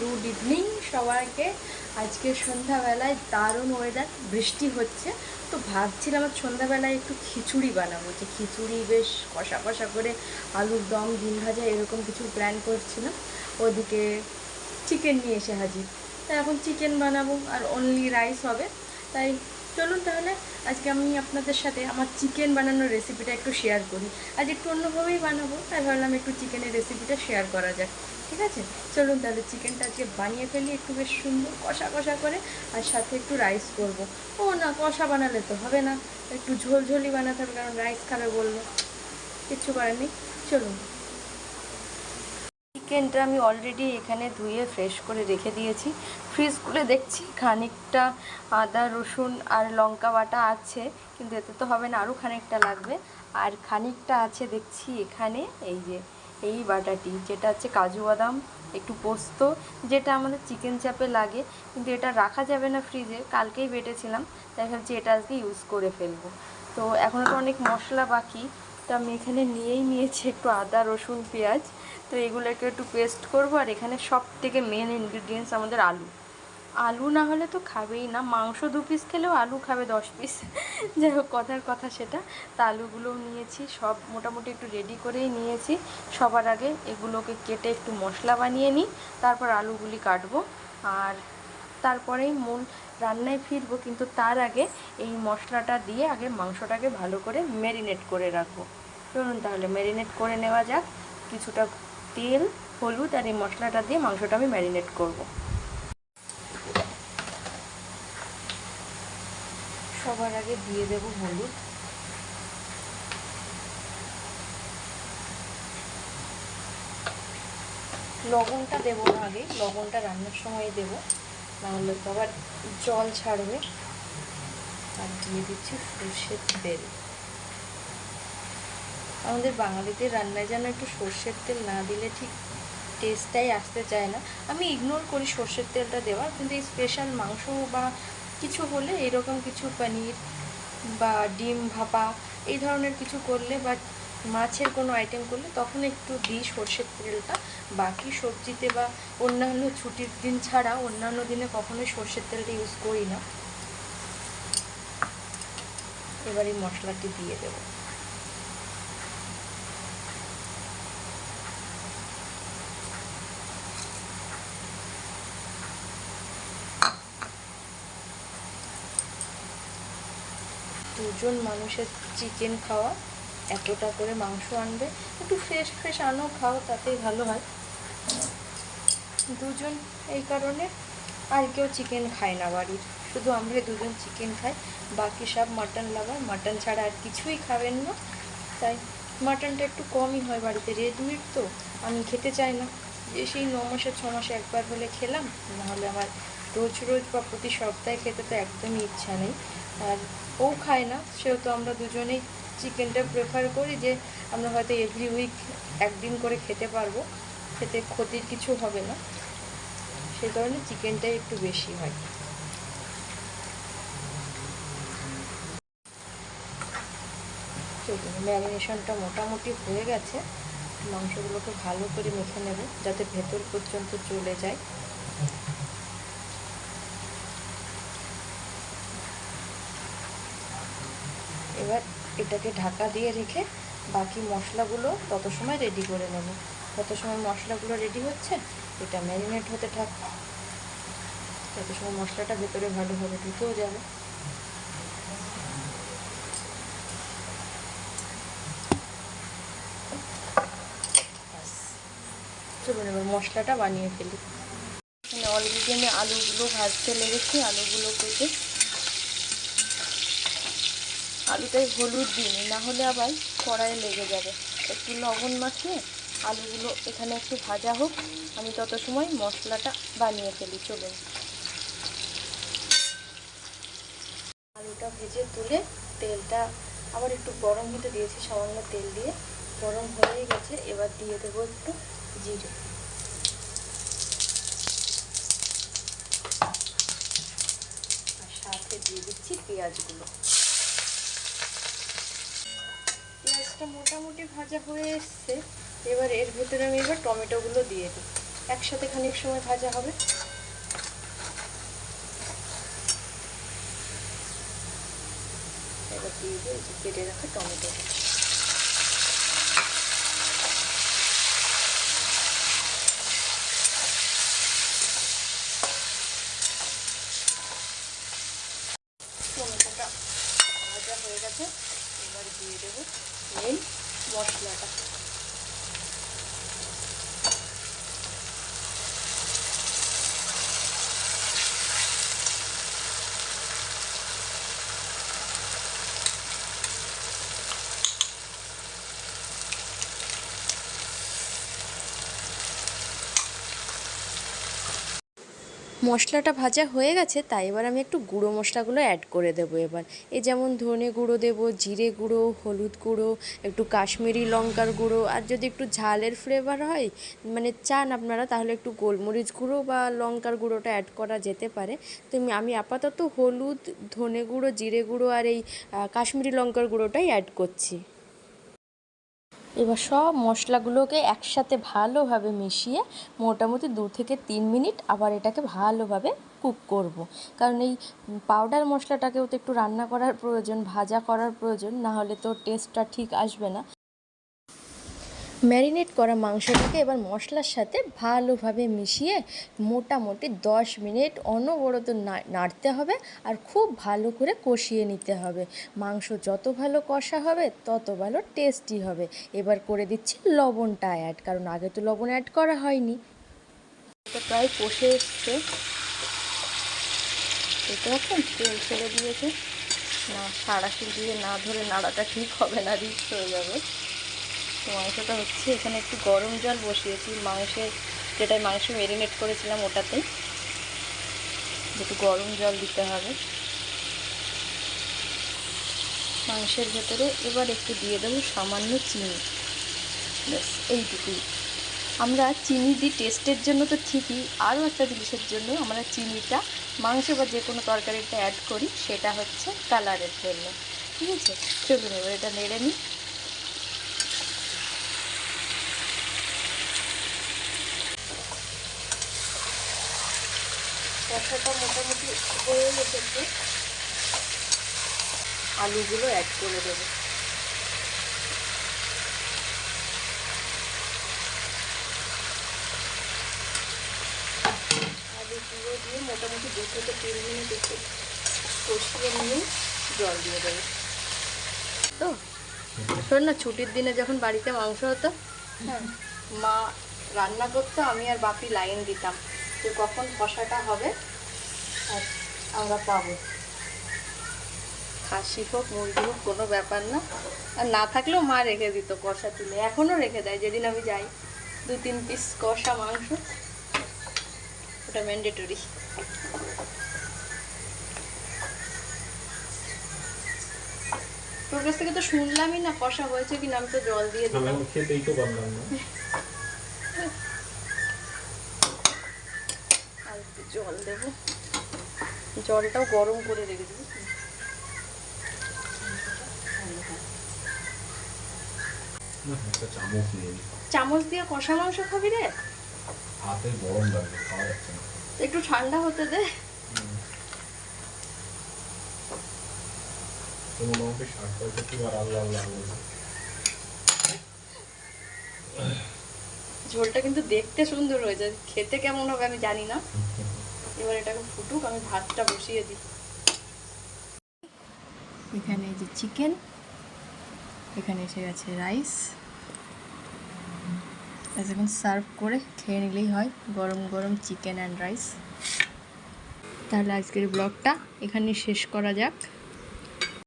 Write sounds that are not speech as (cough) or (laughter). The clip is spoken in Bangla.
গুড ইভিনিং সবাইকে। আজকে সন্ধ্যাবেলায় দারুণ ওয়েদার বৃষ্টি হচ্ছে। তো ভাবছিলাম আজ সন্ধ্যাবেলায় একটু খিচুড়ি বানাবো। যে খিচুড়ি বেশ কষা কষা করে আলুর দম, ডিম ভাজা এরকম কিছু প্ল্যান করছিলাম। ওদিকে চিকেন নিয়ে এসে হাজির। তাই এখন চিকেন বানাবো আর অনলি রাইস হবে। তাই চলুন তাহলে আজকে আমি আপনাদের সাথে আমার চিকেন বানানোর রেসিপিটা একটু শেয়ার করি। আজ একটু অন্যভাবেই বানাবো। তাই ভাবলাম একটু চিকেনের রেসিপিটা শেয়ার করা যাক। ঠিক আছে? চলুন তাহলে চিকেনটা আজকে বানিয়ে ফেলি, একটু বেশ সুন্দর কষা কষা করে, আর সাথে একটু রাইস করব। ও না, কষা বানালে তো হবে না। একটু ঝোলঝোলি বানাতে হবে, কারণ রাইস খাবে বলল। কিচ্ছু নেই। চলুন। চিকেনটা আমি অলরেডি এখানে ধুয়ে ফ্রেশ করে রেখে দিয়েছি। ফ্রিজ খুলে দেখছি খানিকটা আদা, রসুন আর লঙ্কা বাটা আছে, কিন্তু এতে তো হবে না আরও খানিকটা লাগবে। আর খানিকটা আছে দেখছি এখানে, এই যে এই বাটাটি, যেটা হচ্ছে কাজু বাদাম, একটু পোস্ত, যেটা আমাদের চিকেন চাপে লাগে, কিন্তু এটা রাখা যাবে না ফ্রিজে, কালকেই বেটেছিলাম, তাই ভাবছি এটা আজকে ইউজ করে ফেলব। তো এখনও তো অনেক মশলা বাকি, তো আমি এখানে নিয়েই নিয়েছি একটু আদা, রসুন, পেঁয়াজ, তো এগুলোকে একটু পেস্ট করব, আর এখানে সব থেকে মেন ইনগ্রিডিয়েন্টস আমাদের আলু। আলু না হলে তো খাবেই না। মাংস দু পিস খেলেও আলু খাবে দশ পিস যাই হোক, কথার কথা সেটা। তা আলুগুলোও নিয়েছি, সব মোটামুটি একটু রেডি করেই নিয়েছি। সবার আগে এগুলোকে কেটে একটু মশলা বানিয়ে নিই, তারপর আলুগুলি কাটবো। আর তারপরেই মূল রান্নায় ফিরবো, কিন্তু তার আগে এই মশলাটা দিয়ে আগে মাংসটাকে ভালো করে ম্যারিনেট করে রাখব। চলুন তাহলে ম্যারিনেট করে নেওয়া যাক। কিছুটা তেল, হলুদ আর এই মশলাটা দিয়ে মাংসটা আমি ম্যারিনেট করব। সবার আগে দিয়ে দেব হলুদ। লবণটা দেবো না আগে, লবণটা রান্নার সময় দেবো, নাহলে তো আবার জল ছাড়বে। আর দিয়ে দিচ্ছি সর্ষের তেল। আমাদের বাঙালিদের রান্নায় যেন একটু সর্ষের তেল না দিলে ঠিক টেস্টটাই আসতে চায় না। আমি ইগনোর করি সর্ষের তেলটা দেওয়ার, কিন্তু এই স্পেশাল মাংস বা কিছু হলে এরকম কিছু পনির বা ডিম ভাপা এই ধরনের কিছু করলে বা মাছের কোনো আইটেম করলে তখন একটু দিই সর্ষের তেলটা। বাকি সবজিতে বা অন্যান্য ছুটির দিন ছাড়া অন্যান্য দিনে কখনোই সর্ষের তেলটা ইউজ করি না। এবার মশলাটি দিয়ে দেবো। দুজন মানুষের চিকেন খাওয়া, এতটা করে মাংস আনবে। একটু ফ্রেশ ফ্রেশ আনো, খাও, তাতেই ভালো হয়। দুজন এই কারণে আর কেউ চিকেন খায় না বাড়ির। শুধু আমরা দুজন চিকেন খাই। বাকি সব মাটন লাভার মাটন ছাড়া আর কিছুই খাবেন না। তাই মাটনটা একটু কমই হয় বাড়িতে। রেড মিট তো আমি খেতে চাই না। যে সেই ন মাসে, ছ মাসে একবার হলে খেলাম। নাহলে আমার রোজ রোজ বা প্রতি সপ্তাহে খেতে তো একদমই ইচ্ছা নেই। আর ও খায় না সেহেতু আমরা দুজনেই চিকেনটা প্রেফার করি যে আমরা হয়তো এভরি উইক একদিন করে খেতে পারব, খেতে ক্ষতির কিছু হবে না। সে কারণে চিকেনটাই একটু বেশি হয়। ম্যারিনেশনটা মোটামুটি হয়ে গেছে। মাংসগুলোকে ভালো করে মেখে নেব, যাতে ভেতর পর্যন্ত চলে যায়। এবার এটাকে ঢাকা দিয়ে রেখে বাকি মশলাগুলো তত সময় রেডি করে নেব। তত সময় মশলাগুলো রেডি হচ্ছে, এটা ম্যারিনেট হতে থাক। তত সময় মশলাটা ভেতরে ভালোভাবে ঢুকেও যাবে। চলুন এবার মশলাটা বানিয়ে ফেলি। অলরেডি আমি আলুগুলো ভাজতে লেগেছি, আলুগুলো কেটে আলুটাই হলুদ দিইনি না হলে আবার কড়াইয়ে লেগে যাবে। একটু লবণ মাখিয়ে আলুগুলো এখানে একটু ভাজা হোক, আমি তত সময় মশলাটা বানিয়ে ফেলি, চলুন। আলুটা ভেজে তুলে তেলটা আবার একটু গরম হতে দিয়েছি, সামান্য তেল দিয়ে। গরম হয়ে গেছে, এবার দিয়ে দেবো একটু জিরে। আর সাথে দিয়ে দিচ্ছি পেঁয়াজগুলো। পেঁয়াজটা মোটামুটি ভাজা হয়ে এসছে। এবার এর ভেতরে আমি এবার টমেটোগুলো দিয়ে দিই। একসাথে খানিক সময় ভাজা হবে। এবার দিয়ে দিই কেটে রাখা টমেটো টমেটোটা ভাজা হয়ে গেছে এবার দিয়ে দেবো মেন মশলাটা মশলাটা ভাজা হয়ে গেছে, তাই এবার আমি একটু গুঁড়ো মশলাগুলো অ্যাড করে দেবো এবার। এই যেমন ধনে গুঁড়ো দেবো, জিরে গুঁড়ো, হলুদ গুঁড়ো, একটু কাশ্মীরি লঙ্কার গুঁড়ো, আর যদি একটু ঝালের ফ্লেভার হয় মানে চান আপনারা, তাহলে একটু গোলমরিচ গুঁড়ো বা লঙ্কার গুঁড়োটা অ্যাড করা যেতে পারে। তো আমি আপাতত হলুদ, ধনে গুঁড়ো, জিরে গুঁড়ো আর এই কাশ্মীরি লঙ্কার গুঁড়োটাই অ্যাড করছি। এবার সব মশলাগুলোকে একসাথে ভালোভাবে মিশিয়ে মোটামুটি দু থেকে তিন মিনিট আবার এটাকে ভালোভাবে কুক করব। কারণ এই পাউডার মশলাটাকেও তো একটু রান্না করার প্রয়োজন, ভাজা করার প্রয়োজন, না হলে তো টেস্টটা ঠিক আসবে না ম্যারিনেট করা মাংসটাকে এবার মশলার সাথে ভালোভাবে মিশিয়ে মোটামুটি দশ মিনিট অনবরত নাড়তে হবে আর খুব ভালো করে কষিয়ে নিতে হবে। মাংস যত ভালো কষা হবে, তত ভালো টেস্টি হবে। এবার করে দিচ্ছি লবণটা অ্যাড কারণ আগে তো লবণ অ্যাড করা হয়নি। এটা প্রায় কষে এসছে। দেখতে তেল ছেড়ে দিয়েছে। না সাড়াশি দিয়ে না ধরে নাড়াটা ঠিক হবে না, রিস্ক হয়ে যাবে। তো মাংসটা হচ্ছে, এখানে একটু গরম জল বসিয়েছি। মাংসের যেটায় মাংস ম্যারিনেট করেছিলাম ওটাতেই একটু গরম জল দিতে হবে। মাংসের ভেতরে এবার একটু দিয়ে দেবো সামান্য চিনি। ব্যাস, এইটুকুই। আমরা চিনি দিই টেস্টের জন্য তো ঠিকই, আরও একটা জিনিসের জন্য আমরা চিনিটা, মাংস বা যে কোনো তরকারিতে অ্যাড করি, সেটা হচ্ছে কালারের জন্য। ঠিক আছে? চলুন এবার এটা নেড়ে নিই। কষাটা মোটামুটি হয়ে এসেছে। আলুগুলো অ্যাড করে দেবো। আলুগুলো দিয়ে মোটামুটি দু থেকে তিন মিনিট একটু কষিয়ে নিয়ে জল দিয়ে দেবো। তো শোন না ছুটির দিনে যখন বাড়িতে মাংস হতো হ্যাঁ। মা রান্না করতো আমি আর বাপি লাইন দিতাম। যে কখন কষাটা হবে আর আমরা পাবো। খাসি হোক মুরগি হোক কোনো ব্যাপার না। আর না থাকলেও মা রেখে দিত কষা তুলে এখনও রেখে দেয় যেদিন আমি যাই। দু তিন পিস কষা মাংস ওটা ম্যান্ডেটরি তোর কাছ থেকে তো শুনলামই না কষা হয়েছে কিনা আমি তো জল দিয়ে দিলাম। খেতেই তো পারলাম না আর একটু জল দেবো। জলটাও গরম করে রেখে দেবো। চামচ দিয়ে কষা মাংস খাবি রে? হাতে গরম লাগবে খাওয়া যাচ্ছে না। একটু ঠান্ডা হতে দে। মোটামুটি ষাট পঁয়ষট্টি বার আল্লাহ আল্লাহ ঝোলটা কিন্তু দেখতে সুন্দর হয়েছে। খেতে কেমন হবে আমি জানি না। (laughs) এবার এটাকে ফুটুক, আমি ভাতটা বসিয়ে দিই। এখানে যে চিকেন, এখানে এসে গেছে রাইস। এখন সার্ভ করে খেয়ে নিলেই হয়, গরম গরম চিকেন অ্যান্ড রাইস। তাহলে আজকের ব্লগটা এখানে শেষ করা যাক।